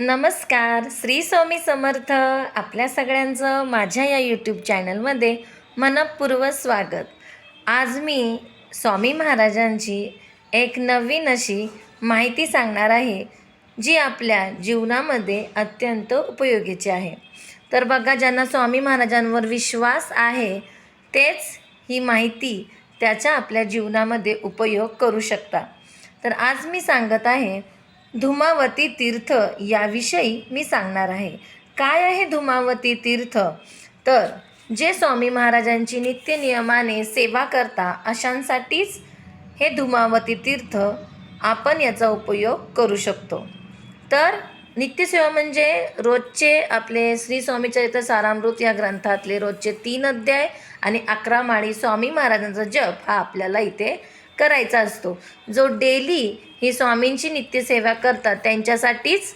नमस्कार श्री स्वामी समर्थ. आपल्या सगळ्यांचं माझ्या या यूट्यूब चॅनलमध्ये मनपूर्व स्वागत. आज मी स्वामी महाराजांची एक नवीन अशी माहिती सांगणार आहे जी आपल्या जीवनामध्ये अत्यंत उपयोगीची आहे. तर बघा ज्यांना स्वामी महाराजांवर विश्वास आहे तेच ही माहिती त्याच्या आपल्या जीवनामध्ये उपयोग करू शकता. तर आज मी सांगत आहे धुमावती तीर्थ याविषयी मी सांगणार आहे. काय आहे धुमावती तीर्थ? तर जे स्वामी महाराजांची नित्य नियमाने सेवा करता अशांसाठीच हे धुमावती तीर्थ आपण याचा उपयोग करू शकतो. तर नित्यसेवा म्हणजे रोजचे आपले श्री स्वामी चरित्र सारामृत या ग्रंथातले रोजचे तीन अध्याय आणि अकरा माळी स्वामी महाराजांचा जप हा आपल्याला इथे करायचा असतो. जो डेली ही स्वामींची नित्यसेवा करतात त्यांच्यासाठीच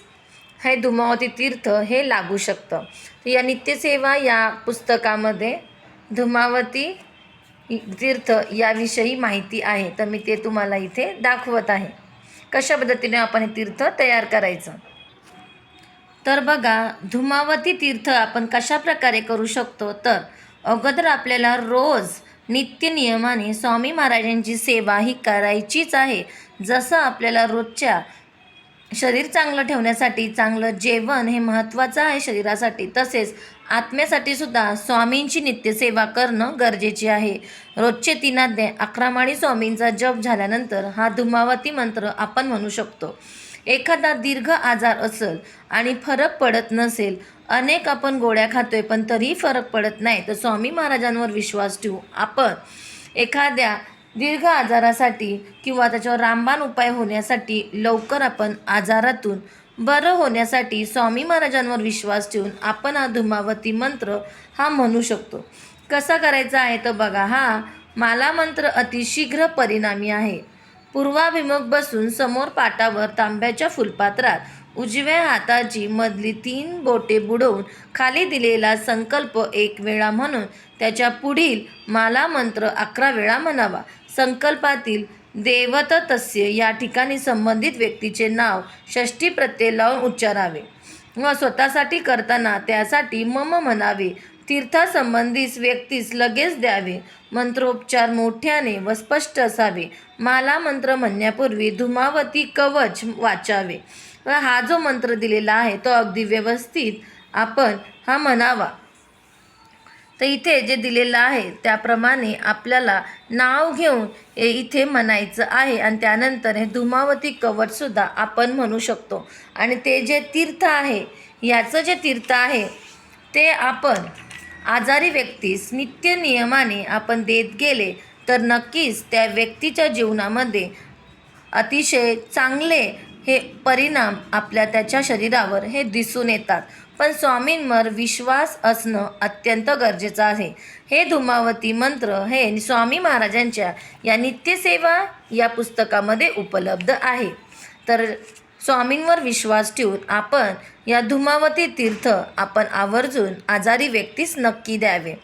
हे धुमावती तीर्थ हे लागू शकतं. या नित्यसेवा या पुस्तकामध्ये धुमावती तीर्थ याविषयी माहिती आहे. तर मी ते तुम्हाला इथे दाखवत आहे. कशा पद्धतीने आपण हे तीर्थ तयार करायचं? तर बघा धुमावती तीर्थ आपण कशा प्रकारे करू शकतो? तर अगोदर आपल्याला रोज नित्य नियमाने स्वामी महाराजांची सेवा ही करायचीच आहे. जसं आपल्याला रोजच्या शरीर चांगलं ठेवण्यासाठी चांगलं जेवण हे महत्त्वाचं आहे शरीरासाठी तसेच आत्म्यासाठी सुद्धा स्वामींची नित्यसेवा करणं गरजेचे आहे. रोजचे तीन अकरामाणी स्वामींचा जप झाल्यानंतर हा धुमावती मंत्र आपण म्हणू शकतो. एखादा दीर्घ आजार असेल आणि फरक पडत नसेल अनेक आपण गोळ्या खातोय पण तरीही फरक पडत नाही. तर स्वामी महाराजांवर विश्वास ठेवू. आपण एखाद्या दीर्घ आजारासाठी किंवा त्याच्यावर रामबाण उपाय होण्यासाठी लवकर आपण आजारातून बरं होण्यासाठी स्वामी महाराजांवर विश्वास ठेवून आपण हा धुमावती मंत्र हा म्हणू शकतो. कसा करायचा आहे तर बघा हा माला मंत्र अतिशीघ्र परिणामी आहे. पूर्वाभिमुख बसून समोर पाटावर तांब्याच्या फुलपात्रात उजव्या हाताची मधली तीन बोटे बुडवून खाली दिलेला संकल्प एक वेळा म्हणून त्याच्या पुढील माला मंत्र अकरा वेळा म्हणावा. संकल्पातील देवत तस्य या ठिकाणी संबंधित व्यक्तीचे नाव षष्ठी प्रत्यय लावून उच्चारावे. व स्वतःसाठी करताना त्यासाठी मम म्हणावे. तीर्थासंबंधीस व्यक्तीस लगेच द्यावे. मंत्रोपचार मोठ्याने व स्पष्ट असावे. माला मंत्र म्हणण्यापूर्वी धुमावती कवच वाचावे. व हा जो मंत्र दिलेला आहे तो अगदी व्यवस्थित आपण हा म्हणावा. तर इथे जे दिलेलं आहे त्याप्रमाणे आपल्याला नाव घेऊन हे इथे म्हणायचं आहे आणि त्यानंतर हे धुमावती कवचसुद्धा आपण म्हणू शकतो. आणि ते जे तीर्थ आहे याचं जे तीर्थ आहे ते आपण आजारी व्यक्तीस नित्य नियमाने आपण देत गेले तर नक्कीच त्या व्यक्तीच्या जीवनामध्ये अतिशय चांगले हे परिणाम आपल्या त्याच्या शरीरावर हे दिसून येतात. पण स्वामींवर विश्वास असणं अत्यंत गरजेचं आहे. हे धुमावती मंत्र हे स्वामी महाराजांच्या या नित्यसेवा या पुस्तकामध्ये उपलब्ध आहे. तर स्वामींवर विश्वास ठेवून आपण या धुमावती तीर्थ आपण आवर्जून आजारी व्यक्तीस नक्की द्यावे.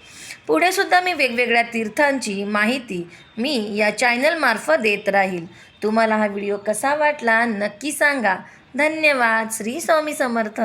पुढे सुद्धा मी वेगवेगळ्या तीर्थांची माहिती मी या चॅनलमार्फत देत राहील. तुम्हाला हा व्हिडिओ कसा वाटला नक्की सांगा. धन्यवाद. श्री स्वामी समर्थ.